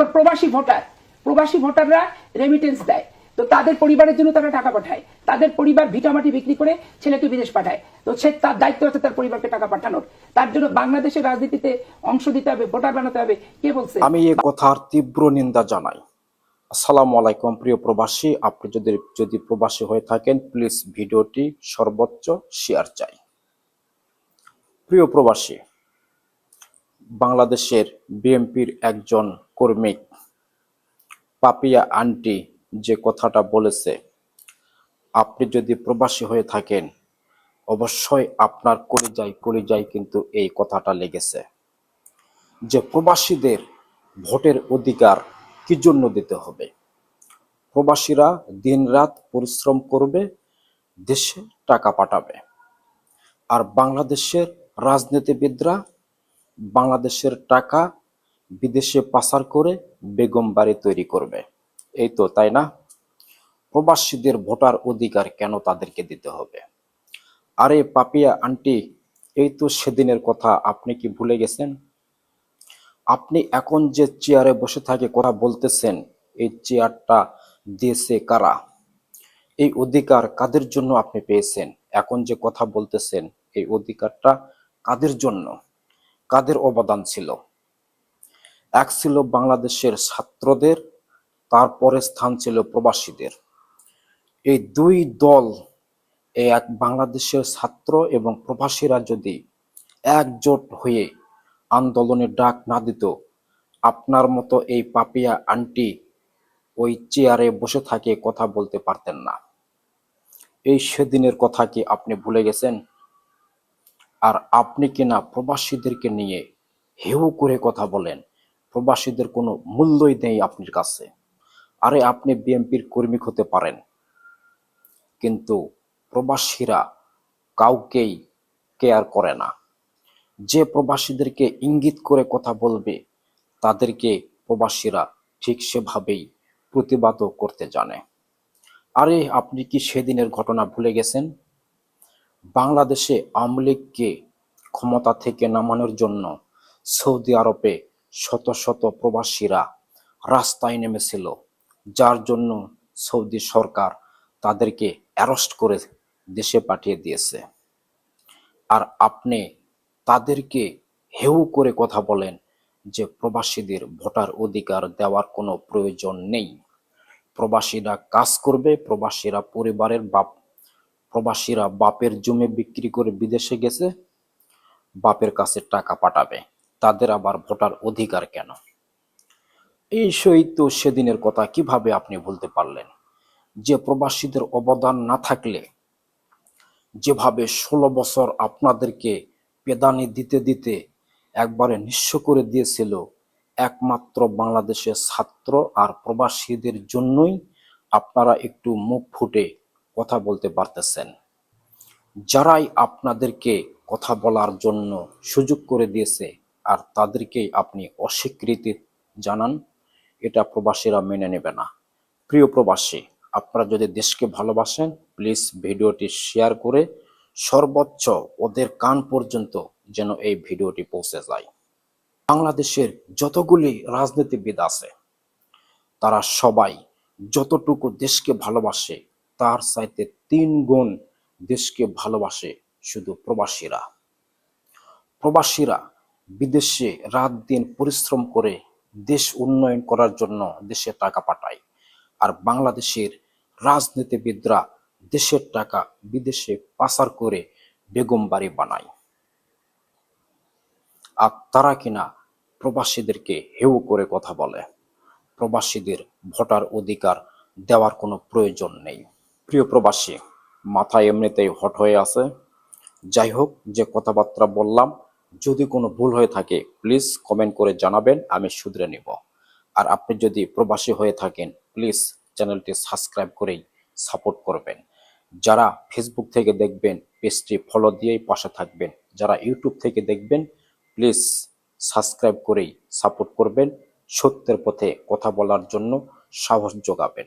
আবার প্রবাসী ভোটার, প্রবাসী ভোটাররা রেমিটেন্স দেয়। তো তাদের পরিবারের জন্য তারা টাকা পাঠায়। তাদের পরিবার ভিটামাটি বিক্রি করে ছেলেকে বিদেশ পাঠায়। তো সে তার দায়িত্ব আছে তার পরিবারকে টাকা পাঠানোর। তার জন্য বাংলাদেশের রাজনীতিতে অংশ দিতে হবে, ভোটার বানাতে হবে। কে বলছে? আমি এ কথার তীব্র নিন্দা জানাই। আসসালামু আলাইকুম, প্রিয় প্রবাসী। আপনি যদি যদি প্রবাসী হয়ে থাকেন প্লিজ ভিডিওটি সর্বোচ্চ শেয়ার চাই। প্রিয় প্রবাসী বাংলাদেশের বিএনপির একজন কর্মী। পাপিয়া আন্টি যে কথাটা বলেছে, আপনি যদি প্রবাসী হয়ে থাকেন, অবশ্যই আপনার কলিজায় কলিজায় কিন্তু এই কথাটা লেগেছে। যে প্রবাসীদের ভোটের অধিকার কি জন্য দিতে হবে? প্রবাসীরা দিনরাত পরিশ্রম করবে, দেশে টাকা পাঠাবে। আর বাংলাদেশের রাজনীতিবিদরা বাংলাদেশের টাকা বিদেশে পাচার করে বেগম বাড়ি তৈরি করবে। এই তো, তাই না? প্রবাসীদের ভোটার অধিকার কেন তাদেরকে দিতে হবে? আরে পাপিয়া, আন্টি, এই তো সেদিনের কথা, আপনি কি ভুলে গেছেন? আপনি এখন যে চেয়ারে বসে থাকে কথা বলতেছেন, এই চেয়ারটা দিয়েছে কারা? এই অধিকার কাদের জন্য আপনি পেয়েছেন? এখন যে কথা বলতেছেন, এই অধিকারটা কাদের জন্য? কাদের অবদান ছিল? এক ছিল বাংলাদেশের ছাত্রদের, তারপরে স্থান ছিল প্রবাসীদের। এই দুই দল এক বাংলাদেশের ছাত্র এবং প্রবাসীরা যদি একজোট হয়ে আন্দোলনের ডাক না দিত, আপনার মতো এই পাপিয়া আন্টি ওই চেয়ারে বসে থাকে, কথা বলতে পারতেন না। এই সেদিনের কথা কি আপনি ভুলে গেছেন? আর আপনি কিনা প্রবাসীদেরকে নিয়ে হেউ করে কথা বলেন? প্রবাসীদের কোনো মূল্যই নেই আপনার কাছে। আরে আপনি বিএনপির কর্মী হতে পারেন। কিন্তু প্রবাসীরা কাউকেই কেয়ার করে না। যে প্রবাসীদেরকে ইঙ্গিত করে কথা বলবে, তাদেরকে প্রবাসীরা ঠিক সেভাবেই প্রতিবাদও করতে জানে। আরে আপনি কি সেদিনের ঘটনা ভুলে গেছেন? বাংলাদেশে আওয়ামী লীগকে ক্ষমতা থেকে নামানোর জন্য সৌদি আরবে শত শত প্রবাসীরা রাস্তায় নেমেছিল, যার জন্য সৌদি সরকার তাদেরকে অ্যারেস্ট করে দেশে পাঠিয়ে দিয়েছে। আর আপনি তাদেরকে হেউ করে কথা বলেন যে প্রবাসীদের ভোটার অধিকার দেওয়ার কোনো প্রয়োজন নেই। প্রবাসীরা কাজ করবে, প্রবাসীরা পরিবারের বাপ প্রবাসীরা বাপের জমি বিক্রি করে বিদেশে গেছে, বাপের কাছে টাকা পাঠাবে। তাদের আবার ভোটার অধিকার কেন? এই সই তো সেদিনের কথা, কীভাবে আপনি বলতে পারলেন? যে প্রবাসীদের অবদান না থাকলে যেভাবে ষোলো বছর আপনাদেরকে পেদানি দিতে দিতে একবারে নিঃস্ব করে দিয়েছিল, একমাত্র বাংলাদেশের ছাত্র আর প্রবাসীদের জন্যই আপনারা একটু মুখ ফুটে কথা বলতে পারতেছেন। যারাই আপনাদেরকে কথা বলার জন্য সুযোগ করে দিয়েছে আর তাদেরকেই আপনি অস্বীকৃতি জানান, এটা প্রবাসীরা মেনে নেবে না। প্রিয় প্রবাসী, আপনারা যদি দেশকে ভালোবাসেন, প্লিজ ভিডিওটি শেয়ার করে সর্বোচ্চ ওদের কান পর্যন্ত যেন এই ভিডিওটি পৌঁছে যায়। বাংলাদেশের যতগুলি রাজনীতিবিদ আছে, তারা সবাই যতটুকু দেশকে ভালোবাসে তার চাইতে তিন গুণ দেশকে ভালোবাসে শুধু প্রবাসীরা। প্রবাসীরা বিদেশে রাত দিন পরিশ্রম করে দেশ উন্নয়ন করার জন্য দেশে টাকা পাঠায় আর বাংলাদেশের রাজনীতিবিদরা দেশের টাকা বিদেশে পাচার করে বেগম বাড়ি বানায়। আর তারা কিনা প্রবাসীদেরকে হেউ করে কথা বলে। প্রবাসীদের ভোটার অধিকার দেওয়ার কোনো প্রয়োজন নেই। প্রিয় প্রবাসী মাথা এমনিতেই হট হয়ে আছে। যাই হোক, যে কথাবার্তা বললাম, যদি কোনো ভুল হয়ে থাকে প্লিজ কমেন্ট করে জানাবেন, আমি শুধরে নেব। আর আপনি যদি প্রবাসী হয়ে থাকেন প্লিজ চ্যানেলটি সাবস্ক্রাইব করেই সাপোর্ট করবেন। যারা ফেসবুক থেকে দেখবেন, পেজটি ফলো দিয়েই পাশে থাকবেন। যারা ইউটিউব থেকে দেখবেন প্লিজ সাবস্ক্রাইব করেই সাপোর্ট করবেন। সত্যের পথে কথা বলার জন্য সাহস যোগাবেন।